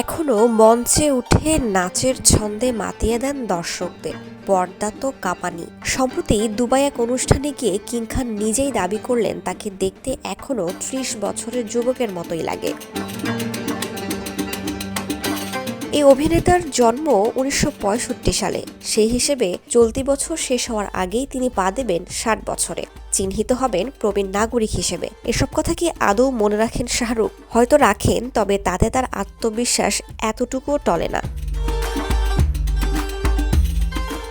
এখনও মঞ্চে উঠে নাচের ছন্দে মাতিয়ে দেন দর্শকদের। পর্দা তো কাঁপানি। সম্প্রতি দুবাই এক অনুষ্ঠানে গিয়ে কিং খান নিজেই দাবি করলেন, তাকে দেখতে এখনও ত্রিশ বছরের যুবকের মতোই লাগে। এই অভিনেতার জন্ম উনিশশো পঁয়ষট্টি সালে। সেই হিসেবে চলতি বছর শেষ হওয়ার আগেই তিনি পা দেবেন ষাট বছরে। চিহ্নিত হবেন প্রবীণ নাগরিক হিসেবে। এসব কথা কি আদৌ মনে রাখেন শাহরুখ? হয়তো রাখেন, তবে তাতে তার আত্মবিশ্বাস এতটুকুও টলে না।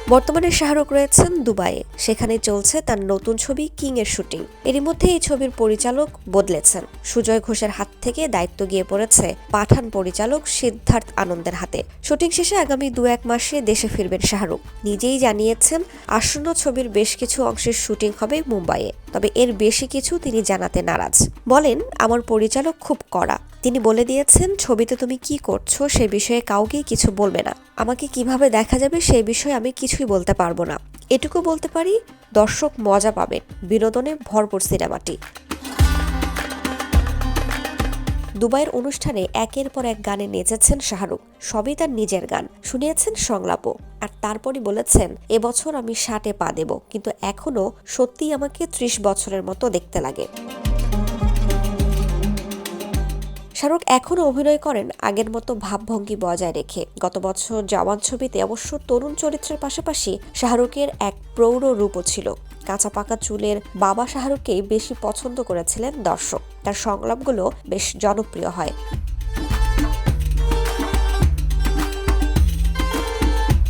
বর্তমানে শাহরুখ রয়েছেন দুবাইয়ে। সেখানে চলছে তার নতুন ছবি কিং এর শুটিং। এরই মধ্যে এই ছবির পরিচালক বদলেছেন। সুজয় ঘোষের হাত থেকে দায়িত্ব গিয়ে পড়েছে পাঠান পরিচালক সিদ্ধার্থ আনন্দের হাতে। শুটিং শেষে আগামী দু এক মাসে দেশে ফিরবেন শাহরুখ। নিজেই জানিয়েছেন, আসন্ন ছবির বেশ কিছু অংশের শুটিং হবে মুম্বাইয়ে। তবে এর বেশি কিছু তিনি জানাতে নারাজ। বলেন, আমার পরিচালক খুব কড়া। তিনি বলে দিয়েছেন, ছবিতে তুমি কি করছ সে বিষয়ে কাউকেই কিছু বলবে না। আমাকে কীভাবে দেখা যাবে সেই বিষয়ে আমি কিছুই বলতে পারব না। এটুকু বলতে পারি, দর্শক মজা পাবেন বিনোদনে ভরপুর সিনেমাটি। দুবাইয়ের অনুষ্ঠানে একের পর এক গানে নেচেছেন শাহরুখ। সবই তার নিজের গান। শুনিয়েছেন সংলাপও। আর তারপরই বলেছেন এবছর আমি ষাটে পা দেব। কিন্তু এখনও সত্যিই আমাকে ত্রিশ বছরের মতো দেখতে লাগে। শাহরুখ এখনও অভিনয় করেন আগের মতো ভাবভঙ্গি বজায় রেখে। গত বছর জওয়ান ছবিতে অবশ্য তরুণ চরিত্রের পাশাপাশি শাহরুখের এক প্রৌঢ় রূপও ছিল। কাঁচা পাকা চুলের বাবা শাহরুখকেই বেশি পছন্দ করেছিলেন দর্শক। তার সংলাপগুলো বেশ জনপ্রিয় হয়।